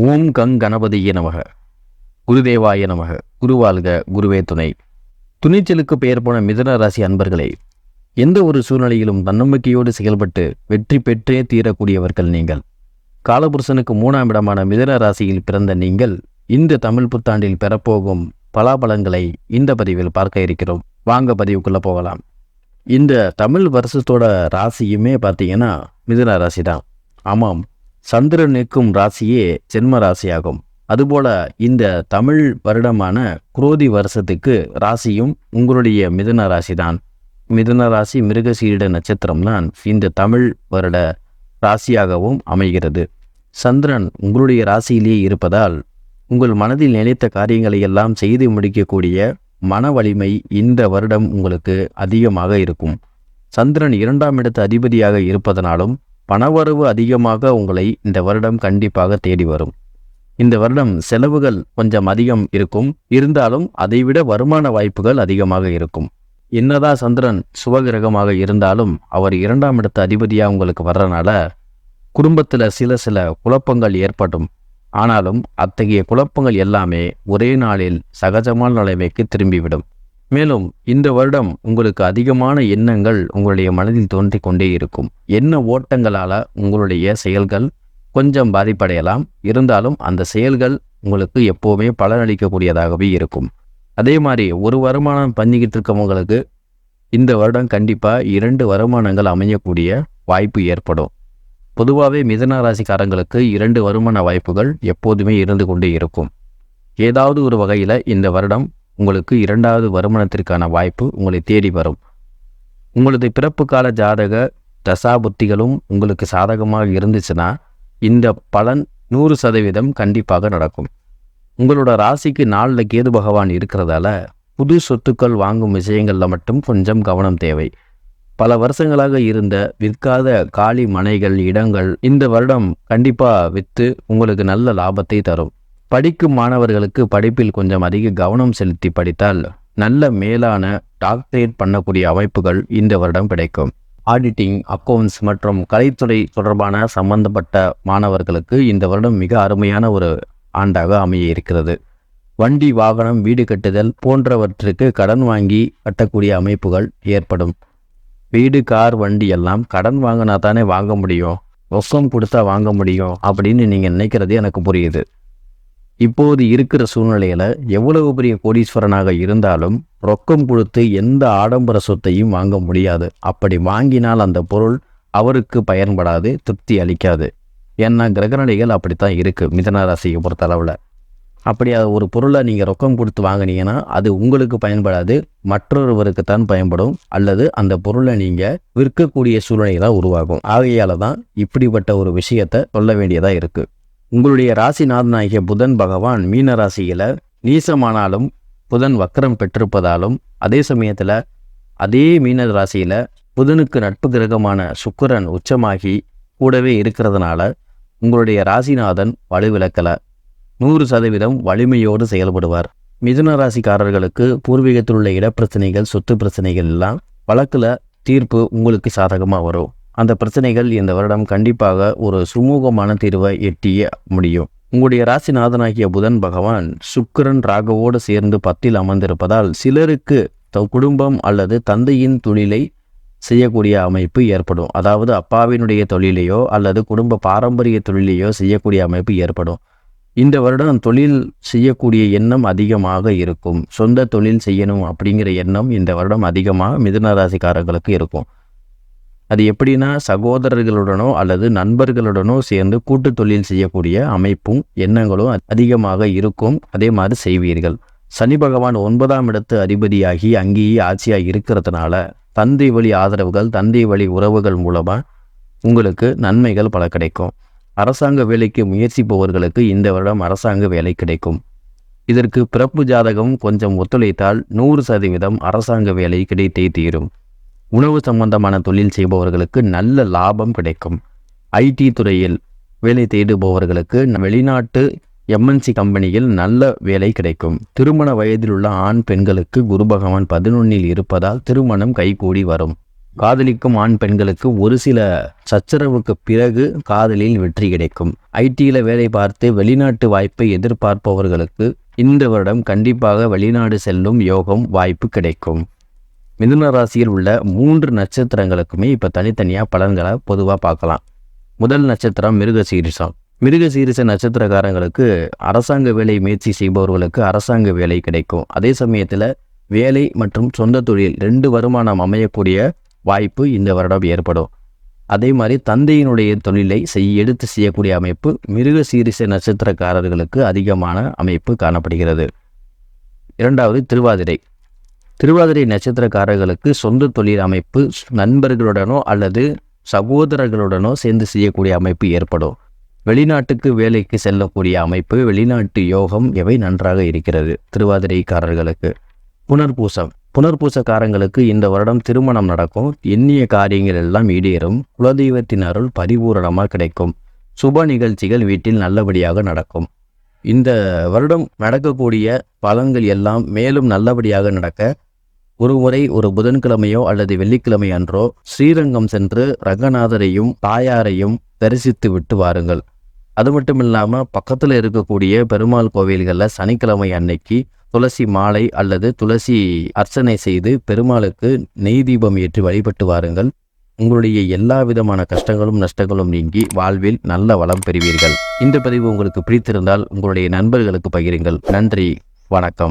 ஓம் கங் கணபதியே நமக. குருதேவாய நமக. குருவாழ்க குருவே துணை. துணிச்சலுக்கு பெயர் போன மிதன ராசி அன்பர்களே எந்த ஒரு சூழ்நிலையிலும் தன்னம்பிக்கையோடு செயல்பட்டு வெற்றி பெற்றே தீரக்கூடியவர்கள் நீங்கள். காலபுருஷனுக்கு மூணாம் இடமான மிதன ராசியில் பிறந்த நீங்கள் இந்த தமிழ் புத்தாண்டில் பெறப்போகும் பலாபலங்களை இந்த பதிவில் பார்க்க இருக்கிறோம். வாங்க பதிவுக்குள்ள போகலாம். இந்த தமிழ் வருஷத்தோட ராசியுமே பார்த்தீங்கன்னா மிதுன ராசி தான் ஆமாம் சந்திரன் நிற்கும் ராசியே ஜென்ம ராசியாகும். அதுபோல இந்த தமிழ் வருடமான குரோதி வருஷத்துக்கு ராசியும் உங்களுடைய மிதுன ராசி தான் மிதுன ராசி மிருகசீரிட நட்சத்திரம் தான் இந்த தமிழ் வருட ராசியாகவும் அமைகிறது. சந்திரன் உங்களுடைய ராசியிலேயே இருப்பதால் உங்கள் மனதில் நினைத்த காரியங்களை எல்லாம் செய்து முடிக்கக்கூடிய மன வலிமை இந்த வருடம் உங்களுக்கு அதிகமாக இருக்கும். சந்திரன் இரண்டாம் இடத்து அதிபதியாக இருப்பதனாலும் பணவரவு அதிகமாக உங்களை இந்த வருடம் கண்டிப்பாக தேடி வரும். இந்த வருடம் செலவுகள் கொஞ்சம் அதிகம் இருக்கும். இருந்தாலும் அதைவிட வருமான வாய்ப்புகள் அதிகமாக இருக்கும். என்னதான் சந்திரன் சுபகிரகமாக இருந்தாலும் அவர் இரண்டாம் இடத்து அதிபதியாக உங்களுக்கு வர்றனால குடும்பத்தில் சில சில குழப்பங்கள் ஏற்படும். ஆனாலும் அத்தகைய குழப்பங்கள் எல்லாமே ஒரே நாளில் சகஜமான நிலைமைக்கு திரும்பிவிடும். மேலும் இந்த வருடம் உங்களுக்கு அதிகமான எண்ணங்கள் உங்களுடைய மனதில் தோன்றி கொண்டே இருக்கும். எண்ண ஓட்டங்களால் உங்களுடைய செயல்கள் கொஞ்சம் பாதிப்படையலாம்? இருந்தாலும் அந்த செயல்கள் உங்களுக்கு எப்போவுமே பலனளிக்கக்கூடியதாகவே இருக்கும். அதே மாதிரி ஒரு வருமானம் பண்ணிக்கிட்டு இருக்கவங்களுக்கு இந்த வருடம் கண்டிப்பாக இரண்டு வருமானங்கள் அமையக்கூடிய வாய்ப்பு ஏற்படும். பொதுவாகவே மிதன ராசிக்காரங்களுக்கு இரண்டு வருமான வாய்ப்புகள் எப்போதுமே இருந்து கொண்டே இருக்கும். ஏதாவது ஒரு வகையில் இந்த வருடம் உங்களுக்கு இரண்டாவது வருமானத்திற்கான வாய்ப்பு உங்களை தேடி வரும். உங்களது பிறப்பு கால ஜாதக தசாபுத்திகளும் உங்களுக்கு சாதகமாக இருந்துச்சுன்னா இந்த பலன் நூறு சதவீதம் கண்டிப்பாக நடக்கும். உங்களோட ராசிக்கு நாளில் கேது பகவான் இருக்கிறதால புது சொத்துக்கள் வாங்கும் விஷயங்களில் மட்டும் கொஞ்சம் கவனம் தேவை. பல வருஷங்களாக இருந்த விற்காத காலி மனைகள் இடங்கள் இந்த வருடம் கண்டிப்பாக விற்று உங்களுக்கு நல்ல லாபத்தை தரும். படிக்கும் மாணவர்களுக்கு படிப்பில் கொஞ்சம் அதிக கவனம் செலுத்தி படித்தால் நல்ல மேலான டாக்டரேட் பண்ணக்கூடிய அமைப்புகள் இந்த வருடம் கிடைக்கும். ஆடிட்டிங் அக்கவுண்ட்ஸ் மற்றும் கலைத்துறை தொடர்பான சம்பந்தப்பட்ட மாணவர்களுக்கு இந்த வருடம் மிக அருமையான ஒரு ஆண்டாக அமைய இருக்கிறது. வண்டி வாகனம் வீடு கட்டுதல் போன்றவற்றுக்கு கடன் வாங்கி கட்டக்கூடிய அமைப்புகள் ஏற்படும். வீடு கார் வண்டி எல்லாம் கடன் வாங்கினா தானே வாங்க முடியும். ரொக்கம் கொடுத்தா வாங்க முடியும் அப்படின்னு நீங்கள் நினைக்கிறது எனக்கு புரியுது. இப்போது இருக்கிற சூழ்நிலையில் எவ்வளவு பெரிய கோடீஸ்வரனாக இருந்தாலும் ரொக்கம் கொடுத்து எந்த ஆடம்பர சொத்தையும் வாங்க முடியாது. அப்படி வாங்கினால் அந்த பொருள் அவருக்கு பயன்படாது திருப்தி அளிக்காது. ஏன்னா கிரகநிலைகள் அப்படித்தான் இருக்குது மிதன ராசியை அப்படி அது ஒரு பொருளை நீங்கள் ரொக்கம் கொடுத்து வாங்கினீங்கன்னா அது உங்களுக்கு பயன்படாது மற்றொருவருக்கு தான் பயன்படும் அல்லது அந்த பொருளை நீங்கள் விற்கக்கூடிய சூழ்நிலை தான் உருவாகும். ஆகையால் தான் இப்படிப்பட்ட ஒரு விஷயத்தை சொல்ல வேண்டியதாக இருக்குது உங்களுடைய ராசிநாதனாகிய புதன் பகவான் மீன ராசியில் நீசமானாலும் புதன் வக்கரம் பெற்றிருப்பதாலும் அதே சமயத்தில் அதே மீன ராசியில் புதனுக்கு நட்பு கிரகமான சுக்கரன் உச்சமாகி கூடவே இருக்கிறதுனால உங்களுடைய ராசிநாதன் வலுவிளக்கலை நூறு சதவீதம் வலிமையோடு செயல்படுவார். மிதுன ராசிக்காரர்களுக்கு பூர்வீகத்தில் உள்ள இடப்பிரச்சனைகள் சொத்து பிரச்சனைகள் எல்லாம் வழக்கில் தீர்ப்பு உங்களுக்கு சாதகமாக வரும். அந்த பிரச்சனைகள் இந்த வருடம் கண்டிப்பாக ஒரு சுமூகமான தீர்வை எட்டிய முடியும். உங்களுடைய ராசிநாதனாகிய புதன் பகவான் சுக்கரன் ராகவோடு சேர்ந்து பத்தில் அமர்ந்திருப்பதால் சிலருக்கு த- குடும்பம் அல்லது தந்தையின் தொழிலை செய்யக்கூடிய அமைப்பு ஏற்படும். அதாவது அப்பாவினுடைய தொழிலையோ அல்லது குடும்ப பாரம்பரிய தொழிலையோ செய்யக்கூடிய அமைப்பு ஏற்படும். இந்த வருடம் தொழில் செய்யக்கூடிய எண்ணம் அதிகமாக இருக்கும். சொந்த தொழில் செய்யணும் அப்படிங்கிற எண்ணம் இந்த வருடம் அதிகமாக மிதுன ராசிக்காரர்களுக்கு இருக்கும். அது எப்படின்னா சகோதரர்களுடனோ அல்லது நண்பர்களுடனோ சேர்ந்து கூட்டு தொழில் செய்யக்கூடிய அமைப்பும் எண்ணங்களும் அதிகமாக இருக்கும். அதே மாதிரி செய்வீர்கள். சனி பகவான் ஒன்பதாம் இடத்து அதிபதியாகி அங்கேயே ஆட்சியாக இருக்கிறதுனால தந்தை வழி ஆதரவுகள் தந்தை வழி உறவுகள் மூலமாக உங்களுக்கு நன்மைகள் பல கிடைக்கும். அரசாங்க வேலைக்கு முயற்சிப்பவர்களுக்கு இந்த வருடம் அரசாங்க வேலை கிடைக்கும். இதற்கு பிறப்பு ஜாதகம் கொஞ்சம் ஒத்துழைத்தால் நூறு சதவீதம் அரசாங்க வேலை கிடைத்தே தீரும். உணவு சம்பந்தமான தொழில் செய்பவர்களுக்கு நல்ல லாபம் கிடைக்கும். ஐடி துறையில் வேலை தேடுபவர்களுக்கு வெளிநாட்டு எம்என்சி கம்பெனியில் நல்ல வேலை கிடைக்கும். திருமண வயதில் உள்ள ஆண் பெண்களுக்கு குரு பகவான் பதினொன்னில் இருப்பதால் திருமணம் கைகூடி வரும். காதலிக்கும் ஆண் பெண்களுக்கு ஒரு சில சச்சரவுக்கு பிறகு காதலில் வெற்றி கிடைக்கும். ஐடியில் வேலை பார்த்து வெளிநாட்டு வாய்ப்பை எதிர்பார்ப்பவர்களுக்கு இந்த வருடம் கண்டிப்பாக வெளிநாடு செல்லும் யோகம் வாய்ப்பு கிடைக்கும். மிதுன ராசியில் உள்ள மூன்று நட்சத்திரங்களுக்குமே இப்போ தனித்தனியாக பலன்களை பொதுவாக பார்க்கலாம். முதல் நட்சத்திரம் மிருக சீரிசம் மிருக சீரிச நட்சத்திரக்காரங்களுக்கு அரசாங்க வேலை முயற்சி செய்பவர்களுக்கு அரசாங்க வேலை கிடைக்கும். அதே சமயத்தில் வேலை மற்றும் சொந்த தொழில் ரெண்டு வருமானம் அமையக்கூடிய வாய்ப்பு இந்த வருடம் ஏற்படும். அதே மாதிரி தந்தையினுடைய தொழிலை செய் எடுத்து செய்யக்கூடிய அமைப்பு மிருக சீரிச நட்சத்திரக்காரர்களுக்கு அதிகமான அமைப்பு காணப்படுகிறது. இரண்டாவது திருவாதிரை. திருவாதிரை நட்சத்திரக்காரர்களுக்கு சொந்த தொழில் அமைப்பு நண்பர்களுடனோ அல்லது சகோதரர்களுடனோ சேர்ந்து செய்யக்கூடிய அமைப்பு ஏற்படும். வெளிநாட்டுக்கு வேலைக்கு செல்லக்கூடிய அமைப்பு வெளிநாட்டு யோகம் எவை நன்றாக இருக்கிறது? திருவாதிரைக்காரர்களுக்கு. புனர்பூசம். புனர்பூசக்காரங்களுக்கு இந்த வருடம் திருமணம் நடக்கும். எண்ணிய காரியங்கள் எல்லாம் ஈடேறும். குலதெய்வத்தின் அருள் பரிபூரணமாக கிடைக்கும். சுப நிகழ்ச்சிகள் வீட்டில் நல்லபடியாக நடக்கும். இந்த வருடம் நடக்கக்கூடிய பலன்கள் எல்லாம் மேலும் நல்லபடியாக நடக்க ஒரு முறை ஒரு புதன்கிழமையோ அல்லது வெள்ளிக்கிழமை அன்றோ ஸ்ரீரங்கம் சென்று ரங்கநாதரையும் தாயாரையும் தரிசித்து விட்டு வாருங்கள். அது மட்டும் இல்லாமல் பக்கத்தில் இருக்கக்கூடிய பெருமாள் கோவில்களில் சனிக்கிழமை அன்னைக்கு துளசி மாலை அல்லது துளசி அர்ச்சனை செய்து பெருமாளுக்கு நெய் தீபம் ஏற்றி வழிபட்டு வாருங்கள். உங்களுடைய எல்லா விதமான கஷ்டங்களும் நஷ்டங்களும் நீங்கி வாழ்வில் நல்ல வளம் பெறுவீர்கள். இந்த பதிவு உங்களுக்கு பிடித்திருந்தால் உங்களுடைய நண்பர்களுக்கு பகிருங்கள். நன்றி வணக்கம்.